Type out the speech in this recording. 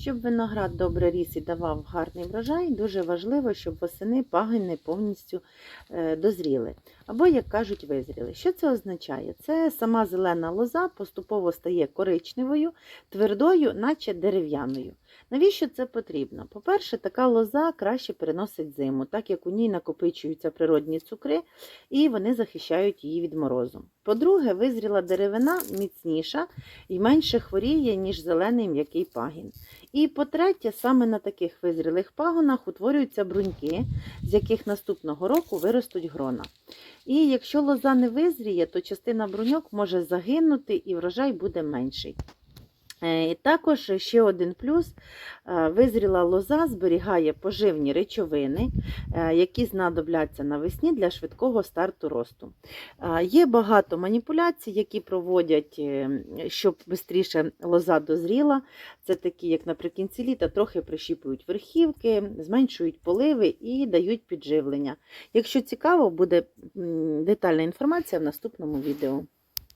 Щоб виноград добре ріс і давав гарний врожай, дуже важливо, щоб восени пагони повністю е, дозріли. Або, як кажуть, визріли. Що це означає? Це сама зелена лоза поступово стає коричневою, твердою, наче дерев'яною. Навіщо це потрібно? По-перше, така лоза краще переносить зиму, так як у ній накопичуються природні цукри і вони захищають її від морозу. По-друге, визріла деревина міцніша і менше хворіє, ніж зелений м'який пагін. І по-третє, саме на таких визрілих пагонах утворюються бруньки, з яких наступного року виростуть грона. І якщо лоза не визріє, то частина бруньок може загинути і врожай буде менший. Е, І також ще один плюс: е, визріла лоза зберігає поживні речовини, е, які знадобляться навесні для швидкого старту росту. Є багато маніпуляцій, які проводять, щоб швидше лоза дозріла. Це такі, як наприкінці літа, трохи прищіпують верхівки, зменшують поливи і дають підживлення. Якщо цікаво, буде детальна інформація в наступному відео.